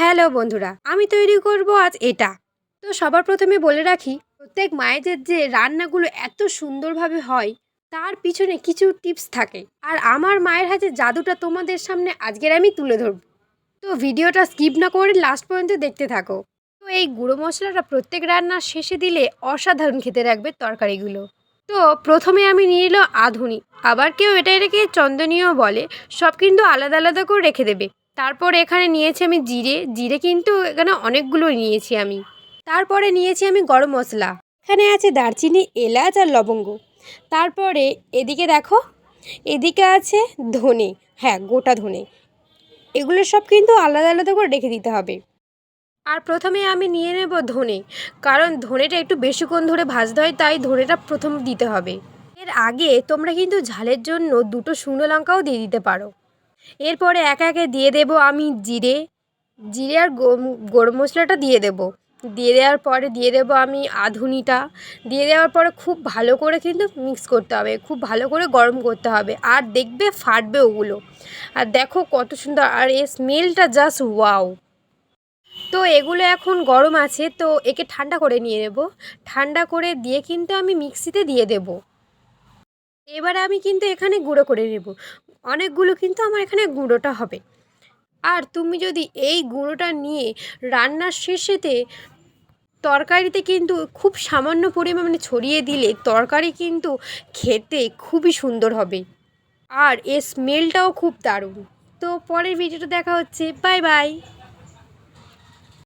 Hello বন্ধুরা, আমি তৈরি করব আজ এটা। তো সবার প্রথমে বলে রাখি, প্রত্যেক মায়েদের যে রান্নাগুলো এত সুন্দরভাবে হয়, তার পিছনে কিছু টিপস থাকে। আর আমার মায়ের হাতে জাদুটা তোমাদের সামনে আজকের আমি তুলে ধরব। তো ভিডিওটা স্কিপ না করে লাস্ট পর্যন্ত দেখতে থাকো। তো এই গুঁড়ো মশলাটা প্রত্যেক রান্নার শেষে দিলে অসাধারণ খেতে রাখবে তরকারিগুলো। তো প্রথমে আমি নিয়ে এলো আধুনি। আবার কেউ এটা এটাকে চন্দনীয় বলে, সব কিন্তু আলাদা আলাদা করে রেখে দেবে। তারপর এখানে নিয়েছি আমি জিরে। জিরে কিন্তু এখানে অনেকগুলো নিয়েছি আমি। তারপরে নিয়েছি আমি গরম মশলা। এখানে আছে দারচিনি, এলাচ আর লবঙ্গ। তারপরে এদিকে দেখো, এদিকে আছে ধনে। হ্যাঁ গোটা ধনে। এগুলো সব কিন্তু আলাদা আলাদা করে রেখে দিতে হবে। আর প্রথমে আমি নিয়ে নেব ধনে। কারণ ধনেটা একটু বেশিক্ষণ ধরে ভাজতে হয়, তাই ধনেটা প্রথম দিতে হবে। এর আগে তোমরা কিন্তু ঝালের জন্য দুটো শুকনো লঙ্কাও দিয়ে দিতে পারো। এরপরে একে একে দিয়ে দেব আমি জিরে। জিরে আর গরম মশলাটা দিয়ে দেব। দিয়ে দেওয়ার পরে দিয়ে দেব আমি আধুনিটা। দিয়ে দেওয়ার পরে খুব ভালো করে কিন্তু মিক্স করতে হবে। খুব ভালো করে গরম করতে হবে। আর দেখবে ফাটবে ওগুলো। আর দেখো কত সুন্দর। আর এর স্মেলটা জাস্ট ওয়াও তো এগুলো এখন গরম আছে। তো একে ঠান্ডা করে নিয়ে নেব। ঠান্ডা করে দিয়ে কিন্তু আমি মিক্সিতে দিয়ে দেব। এবারে আমি কিন্তু এখানে গুঁড়ো করে নেব। অনেকগুলো কিন্তু আমার এখানে গুঁড়োটা হবে। আর তুমি যদি এই গুঁড়োটা নিয়ে রান্নার শেষেতে তরকারিতে কিন্তু খুব সামান্য পরিমাণে ছড়িয়ে দিলে তরকারি কিন্তু খেতে খুবই সুন্দর হবে। আর এর স্মেলটাও খুব দারুণ। তো পরের ভিডিওটা দেখা হচ্ছে। Bye bye